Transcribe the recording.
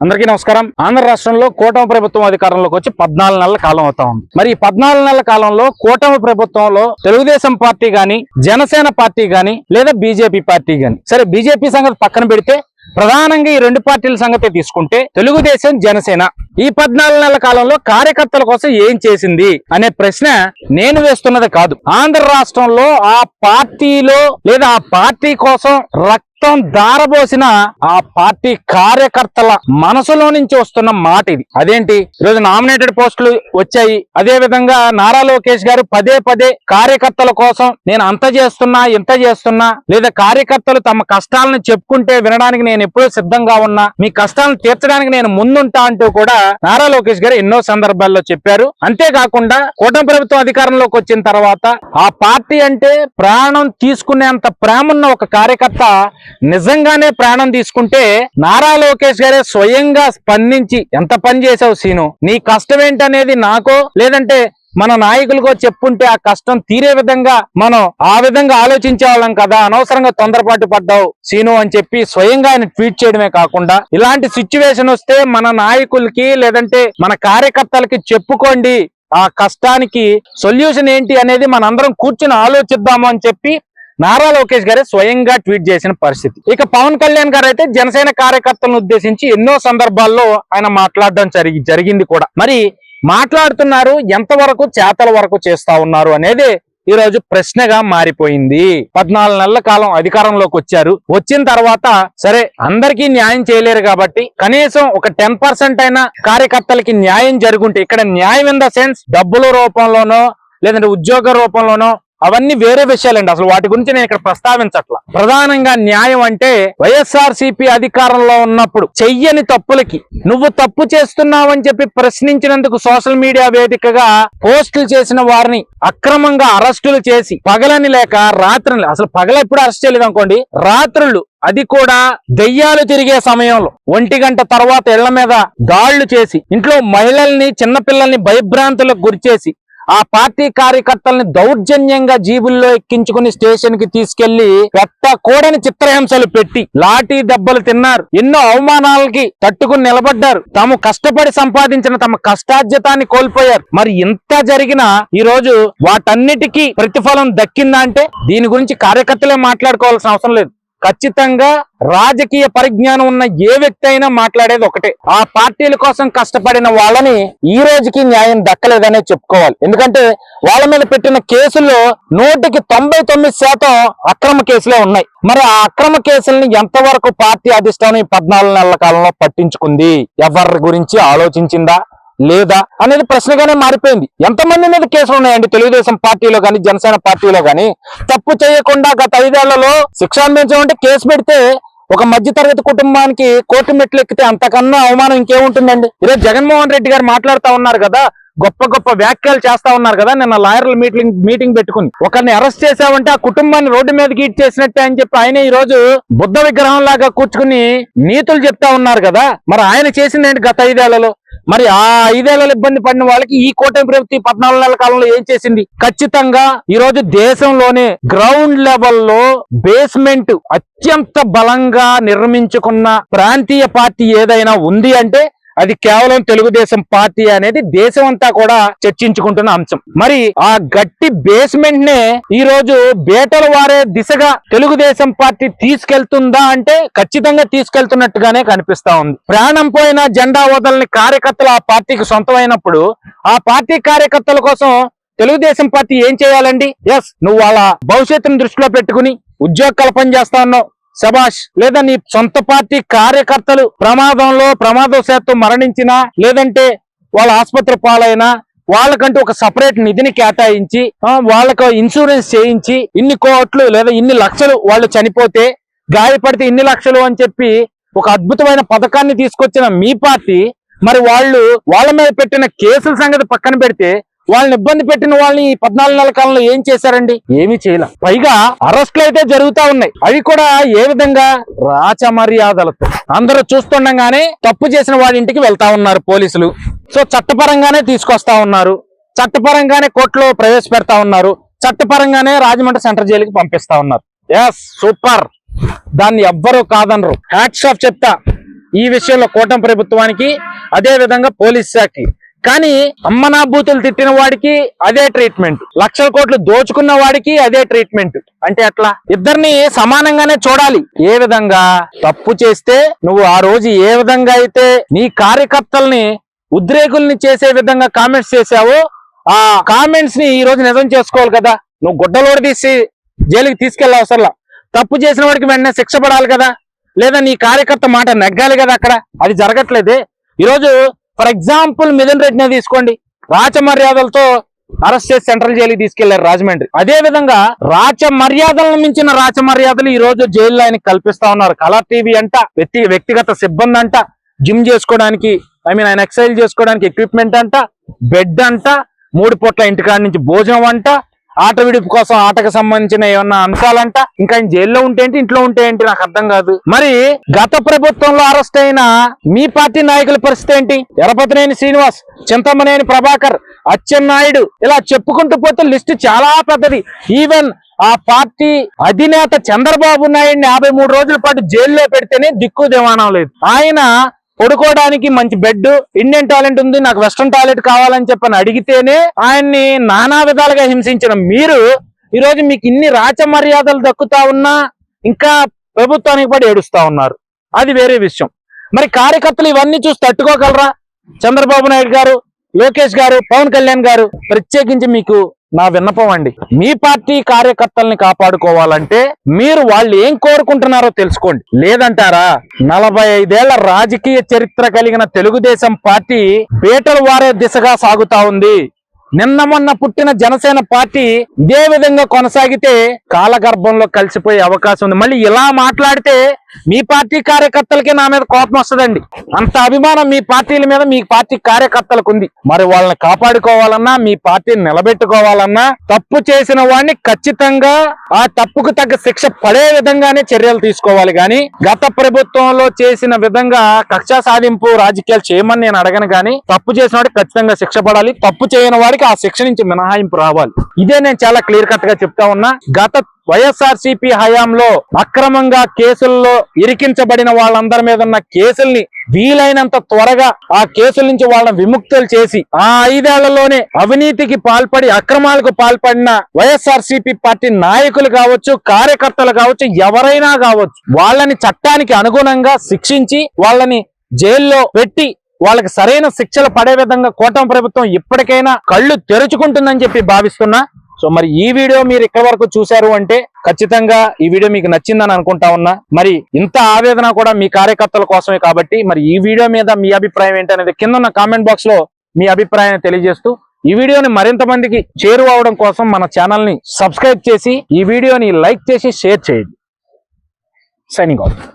అందరికీ నమస్కారం. ఆంధ్ర రాష్ట్రంలో కూటమి ప్రభుత్వం అధికారంలోకి వచ్చి పద్నాలుగు నెలల కాలం అవుతా ఉంది. మరి ఈ పద్నాలుగు నెలల కాలంలో కూటమి ప్రభుత్వంలో తెలుగుదేశం పార్టీ గాని జనసేన పార్టీ గాని లేదా బీజేపీ పార్టీ గాని. సరే బీజేపీ సంగతి పక్కన పెడితే ప్రధానంగా ఈ రెండు పార్టీల సంగతి తీసుకుంటే తెలుగుదేశం జనసేన ఈ పద్నాలుగు నెలల కాలంలో కార్యకర్తల కోసం ఏం చేసింది అనే ప్రశ్న నేను వేస్తున్నది కాదు. ఆంధ్ర రాష్ట్రంలో ఆ పార్టీలో లేదా ఆ పార్టీ కోసం మొత్తం దారబోసిన ఆ పార్టీ కార్యకర్తల మనసులో నుంచి వస్తున్న మాట ఇది. అదేంటి? ఈరోజు నామినేటెడ్ పోస్టులు వచ్చాయి. అదే విధంగా నారా లోకేష్ గారు పదే పదే కార్యకర్తల కోసం నేను అంత చేస్తున్నా ఇంత చేస్తున్నా లేదా కార్యకర్తలు తమ కష్టాలను చెప్పుకుంటే వినడానికి నేను ఎప్పుడూ సిద్ధంగా ఉన్నా మీ కష్టాలను తీర్చడానికి నేను ముందుంటా అంటూ కూడా నారా లోకేష్ గారు ఎన్నో సందర్భాల్లో చెప్పారు. అంతేకాకుండా కూటమి ప్రభుత్వం అధికారంలోకి వచ్చిన తర్వాత ఆ పార్టీ అంటే ప్రాణం తీసుకునేంత ప్రేమన్న ఒక కార్యకర్త నిజంగానే ప్రాణం తీసుకుంటే నారా లోకేష్ గారే స్వయంగా స్పందించి ఎంత పని చేసావు సీను? నీ కష్టం ఏంటనేది నాకో లేదంటే మన నాయకులకో చెప్పుంటే ఆ కష్టం తీరే విధంగా మనం ఆ విధంగా ఆలోచించే వాళ్ళం కదా అనవసరంగా తొందరపాటు పడ్డావు సీను అని చెప్పి స్వయంగా ఆయన ట్వీట్ చేయడమే కాకుండా ఇలాంటి సిచ్యువేషన్ వస్తే మన నాయకులకి లేదంటే మన కార్యకర్తలకి చెప్పుకోండి. ఆ కష్టానికి సొల్యూషన్ ఏంటి అనేది మనందరం కూర్చుని ఆలోచిద్దాము అని చెప్పి నారా లోకేష్ గారే స్వయంగా ట్వీట్ చేసిన పరిస్థితి. ఇక పవన్ కళ్యాణ్ గారు అయితే జనసేన కార్యకర్తలను ఉద్దేశించి ఎన్నో సందర్భాల్లో ఆయన మాట్లాడడం జరిగి జరిగింది కూడా. మరి మాట్లాడుతున్నారు ఎంతవరకు చేతల వరకు చేస్తా ఉన్నారు అనేది ఈ రోజు ప్రశ్నగా మారిపోయింది. పద్నాలుగు నెలల కాలం అధికారంలోకి వచ్చారు. వచ్చిన తర్వాత సరే అందరికీ న్యాయం చేయలేరు కాబట్టి కనీసం ఒక టెన్ పర్సెంట్ అయినా కార్యకర్తలకి న్యాయం జరుగుంటే ఇక్కడ న్యాయం ఇన్ ద సెన్స్ డబ్బుల రూపంలోనో లేదంటే ఉద్యోగ రూపంలోనో అవన్నీ వేరే విషయాలండి. అసలు వాటి గురించి నేను ఇక్కడ ప్రస్తావించట్ల. ప్రధానంగా న్యాయం అంటే వైఎస్ఆర్ అధికారంలో ఉన్నప్పుడు చెయ్యని తప్పులకి నువ్వు తప్పు చేస్తున్నావని చెప్పి ప్రశ్నించినందుకు సోషల్ మీడియా వేదికగా పోస్టులు చేసిన వారిని అక్రమంగా అరెస్టులు చేసి పగలని లేక రాత్రులు అసలు పగల ఎప్పుడు అరెస్ట్ చేయలేదు అనుకోండి రాత్రులు అది కూడా దెయ్యాలు తిరిగే సమయంలో ఒంటి గంట తర్వాత ఇళ్ళ మీద దాళ్ళు చేసి ఇంట్లో మహిళల్ని చిన్నపిల్లల్ని భయభ్రాంతులకు గురిచేసి ఆ పార్టీ కార్యకర్తల్ని దౌర్జన్యంగా జీబుల్లో ఎక్కించుకుని స్టేషన్కి తీసుకెళ్ళి కూడని చిత్రహింసలు పెట్టి లాఠీ దెబ్బలు తిన్నారు. ఎన్నో అవమానాలకి తట్టుకుని నిలబడ్డారు. తాము కష్టపడి సంపాదించిన తమ కష్టార్జితాన్ని కోల్పోయారు. మరి ఇంత జరిగినా ఈ రోజు వాటన్నిటికీ ప్రతిఫలం దక్కిందా అంటే దీని గురించి కార్యకర్తలే మాట్లాడుకోవాల్సిన అవసరం లేదు. ఖచ్చితంగా రాజకీయ పరిజ్ఞానం ఉన్న ఏ వ్యక్తి అయినా మాట్లాడేది ఒకటే. ఆ పార్టీల కోసం కష్టపడిన వాళ్ళని ఈ రోజుకి న్యాయం దక్కలేదనే చెప్పుకోవాలి. ఎందుకంటే వాళ్ళ మీద పెట్టిన కేసుల్లో నూటికి తొంభై తొమ్మిది శాతం అక్రమ కేసులే ఉన్నాయి. మరి ఆ అక్రమ కేసుల్ని ఎంతవరకు పార్టీ అధిష్టానం ఈ పద్నాలుగు నెలల కాలంలో పట్టించుకుంది? ఎవరి గురించి ఆలోచించిందా? లేదా అనేది ప్రశ్నగానే మారిపోయింది. ఎంతమంది మీద కేసులు ఉన్నాయండి? తెలుగుదేశం పార్టీలో కానీ జనసేన పార్టీలో కానీ తప్పు చేయకుండా గత ఐదేళ్ళలో శిక్ష అందించమంటే కేసు పెడితే ఒక మధ్యతరగతి కుటుంబానికి కోర్టు మెట్లు ఎక్కితే అంతకన్నా అవమానం ఇంకేముంటుందండి? ఈరోజు జగన్మోహన్ రెడ్డి గారు మాట్లాడుతూ ఉన్నారు కదా గొప్ప గొప్ప వ్యాఖ్యలు చేస్తా ఉన్నారు కదా నిన్న లాయర్ల మీటింగ్ మీటింగ్ పెట్టుకుని. ఒకరిని అరెస్ట్ చేశావంటే ఆ కుటుంబాన్ని రోడ్డు మీదకి ఈడ్ చేసినట్టే అని చెప్పి ఆయన ఈ రోజు బుద్ధ విగ్రహం లాగా కూర్చుకుని నీతులు చెప్తా ఉన్నారు కదా. మరి ఆయన చేసింది ఏంటి గత ఐదేళ్ళలో? మరి ఆ ఐదేళ్ళలో ఇబ్బంది పడిన వాళ్ళకి ఈ కూటమి ప్రభుత్వం పద్నాలుగు నెలల కాలంలో ఏం చేసింది? ఖచ్చితంగా ఈ రోజు దేశంలోనే గ్రౌండ్ లెవెల్లో బేస్మెంట్ అత్యంత బలంగా నిర్మించుకున్న ప్రాంతీయ పార్టీ ఏదైనా ఉంది అంటే అది కేవలం తెలుగుదేశం పార్టీ అనేది దేశం అంతా కూడా చర్చించుకుంటున్న అంశం. మరి ఆ గట్టి బేస్మెంట్ నే ఈ రోజు బేటలు వారే దిశగా తెలుగుదేశం పార్టీ తీసుకెళ్తుందా అంటే ఖచ్చితంగా తీసుకెళ్తున్నట్టుగానే కనిపిస్తా ఉంది. ప్రాణం పోయిన జెండా వదలని కార్యకర్తలు ఆ పార్టీకి సొంతమైనప్పుడు ఆ పార్టీ కార్యకర్తల కోసం తెలుగుదేశం పార్టీ ఏం చేయాలండి? ఎస్ నువ్వు వాళ్ళ భవిష్యత్తును దృష్టిలో పెట్టుకుని ఉద్యోగ కల్పన చేస్తా ఉన్నావు. శబాష్ లేదా నీ సొంత పార్టీ కార్యకర్తలు ప్రమాదంలో ప్రమాదవశాత్తు మరణించినా లేదంటే వాళ్ళ ఆసుపత్రి పాలైనా వాళ్ళకంటూ ఒక సపరేట్ నిధిని కేటాయించి వాళ్ళకు ఇన్సూరెన్స్ చేయించి ఇన్ని కోట్లు లేదా ఇన్ని లక్షలు వాళ్ళు చనిపోతే గాయపడితే ఇన్ని లక్షలు అని చెప్పి ఒక అద్భుతమైన పథకాన్ని తీసుకొచ్చిన మీ పార్టీ మరి వాళ్ళు వాళ్ళ మీద పెట్టిన కేసుల సంగతి పక్కన పెడితే వాళ్ళని ఇబ్బంది పెట్టిన వాళ్ళని ఈ పద్నాలుగు నెలల కాలంలో ఏం చేశారండి? ఏమీ చేయలే. పైగా అరెస్టులు అయితే జరుగుతా ఉన్నాయి. అవి కూడా ఏ విధంగా రాచ మర్యాదలతో అందరూ చూస్తుండగానే తప్పు చేసిన వాడి ఇంటికి వెళ్తా ఉన్నారు పోలీసులు. సో చట్టపరంగానే తీసుకొస్తా ఉన్నారు. చట్టపరంగానే కోర్టులో ప్రవేశపెడతా ఉన్నారు. చట్టపరంగానే రాజమండ్రి సెంట్రల్ జైలుకి పంపిస్తా ఉన్నారు. ఎస్ సూపర్ దాన్ని ఎవ్వరూ కాదనరు. హ్యాట్స్ ఆఫ్ చెప్తా. ఈ విషయంలో కూటమి ప్రభుత్వానికి అదే విధంగా పోలీస్ శాఖకి. కానీ అమ్మనా బూతులు తిట్టిన వాడికి అదే ట్రీట్మెంట్ లక్షల కోట్లు దోచుకున్న వాడికి అదే ట్రీట్మెంట్ అంటే అట్లా ఇద్దరిని సమానంగానే చూడాలి. ఏ విధంగా? తప్పు చేస్తే నువ్వు ఆ రోజు ఏ విధంగా అయితే నీ కార్యకర్తల్ని ఉద్రేకుల్ని చేసే విధంగా కామెంట్స్ చేశావో ఆ కామెంట్స్ని ఈ రోజు నిజం చేసుకోవాలి కదా. నువ్వు గుడ్డలోడి తీసి జైలుకి తీసుకెళ్ళ అవసరంలా తప్పు చేసిన వాడికి వెంటనే శిక్ష పడాలి కదా. లేదా నీ కార్యకర్త మాట నెగ్గాలి కదా అక్కడ. అది జరగట్లేదే. ఈరోజు ఫర్ ఎగ్జాంపుల్ మిథున్ రెడ్డిని తీసుకోండి. రాచ మర్యాదలతో అరెస్ట్ చేసి సెంట్రల్ జైలుకి తీసుకెళ్ళారు రాజమండ్రి. అదే విధంగా రాచ మర్యాదలను మించిన రాచ మర్యాదలు ఈ రోజు జైల్లో ఆయనకి కల్పిస్తా ఉన్నారు. కలర్ టీవీ అంట వ్యక్తి వ్యక్తిగత సిబ్బంది అంట జిమ్ చేసుకోవడానికి ఐ మీన్ ఆయన ఎక్సర్సైజ్ చేసుకోవడానికి ఎక్విప్మెంట్ అంట బెడ్ అంట మూడు పూట్ల ఇంటికాడ నుంచి భోజనం అంట ఆట విడుపు కోసం ఆటకు సంబంధించిన ఏమన్నా అంశాలంట? ఇంకా ఆయన జైల్లో ఉంటే ఏంటి ఇంట్లో ఉంటే ఏంటి నాకు అర్థం కాదు. మరి గత ప్రభుత్వంలో అరెస్ట్ అయిన మీ పార్టీ నాయకుల పరిస్థితి ఏంటి? ఎరపతినేని శ్రీనివాస్ చింతమనేని ప్రభాకర్ అచ్చెన్నాయుడు ఇలా చెప్పుకుంటూ పోతే లిస్ట్ చాలా పెద్దది. ఈవెన్ ఆ పార్టీ అధినేత చంద్రబాబు నాయుడిని యాభై మూడు రోజుల పాటు జైల్లో పెడితేనే దిక్కు దివాణం లేదు. ఆయన పడుకోవడానికి మంచి బెడ్ ఇండియన్ టాయిలెట్ ఉంది నాకు వెస్ట్రన్ టాయిలెట్ కావాలని చెప్పని అడిగితేనే ఆయన్ని నానా విధాలుగా హింసించిన మీరు ఈరోజు మీకు ఇన్ని రాచ మర్యాదలు దక్కుతా ఉన్నా ఇంకా ప్రభుత్వానికి పడి ఏడుస్తా ఉన్నారు. అది వేరే విషయం. మరి కార్యకర్తలు ఇవన్నీ చూసి తట్టుకోగలరా? చంద్రబాబు నాయుడు గారు లోకేష్ గారు పవన్ కళ్యాణ్ గారు ప్రత్యేకించి మీకు నా విన్నపం అండి. మీ పార్టీ కార్యకర్తల్ని కాపాడుకోవాలంటే మీరు వాళ్ళు ఏం కోరుకుంటున్నారో తెలుసుకోండి. లేదంటారా నలభై ఐదేళ్ళ రాజకీయ చరిత్ర కలిగిన తెలుగుదేశం పార్టీ బేటలు వారే దిశగా సాగుతా ఉంది. నిన్న మొన్న పుట్టిన జనసేన పార్టీ ఇదే విధంగా కొనసాగితే కాలగర్భంలో కలిసిపోయే అవకాశం ఉంది. మళ్ళీ ఇలా మాట్లాడితే మీ పార్టీ కార్యకర్తలకి నా మీద కోపం వస్తుందండి. అంత అభిమానం మీ పార్టీల మీద మీ పార్టీ కార్యకర్తలకు ఉంది. మరి వాళ్ళని కాపాడుకోవాలన్నా మీ పార్టీని నిలబెట్టుకోవాలన్నా తప్పు చేసిన వాడిని ఖచ్చితంగా ఆ తప్పుకు తగ్గ శిక్ష పడే విధంగానే చర్యలు తీసుకోవాలి. గాని గత ప్రభుత్వంలో చేసిన విధంగా కక్షా సాధింపు రాజకీయాలు చేయమని నేను అడగను గాని తప్పు చేసిన వాడికి ఖచ్చితంగా శిక్ష పడాలి. తప్పు చేయని వాడికి ఆ శిక్ష నుంచి మినహాయింపు రావాలి. ఇదే నేను చాలా క్లియర్ కట్గా చెప్తా ఉన్నా. గత వైఎస్ఆర్ సిపి హయాంలో అక్రమంగా కేసుల్లో ఇరికించబడిన వాళ్ళందరి మీద ఉన్న కేసుల్ని వీలైనంత త్వరగా ఆ కేసుల నుంచి వాళ్ళని విముక్తులు చేసి ఆ ఐదేళ్ళలోనే అవినీతికి పాల్పడి అక్రమాలకు పాల్పడిన వైఎస్ఆర్సీపీ పార్టీ నాయకులు కావచ్చు కార్యకర్తలు కావచ్చు ఎవరైనా కావచ్చు వాళ్ళని చట్టానికి అనుగుణంగా శిక్షించి వాళ్ళని జైల్లో పెట్టి వాళ్ళకి సరైన శిక్షలు పడే విధంగా కూటమి ప్రభుత్వం ఇప్పటికైనా కళ్ళు తెరుచుకుంటుందని చెప్పి భావిస్తున్నా. సో మరి ఈ వీడియో మీరు ఇక్కడ వరకు చూశారు అంటే ఖచ్చితంగా ఈ వీడియో మీకు నచ్చిందని అనుకుంటా ఉన్నా. మరి ఇంత ఆవేదన కూడా మీ కార్యకర్తల కోసమే కాబట్టి మరి ఈ వీడియో మీద మీ అభిప్రాయం ఏంటనేది కింద ఉన్న కామెంట్ బాక్స్లో మీ అభిప్రాయాన్ని తెలియజేస్తూ ఈ వీడియోని మరింత మందికి చేరువవడం కోసం మన ఛానల్ని సబ్స్క్రైబ్ చేసి ఈ వీడియోని లైక్ చేసి షేర్ చేయండి. Signing off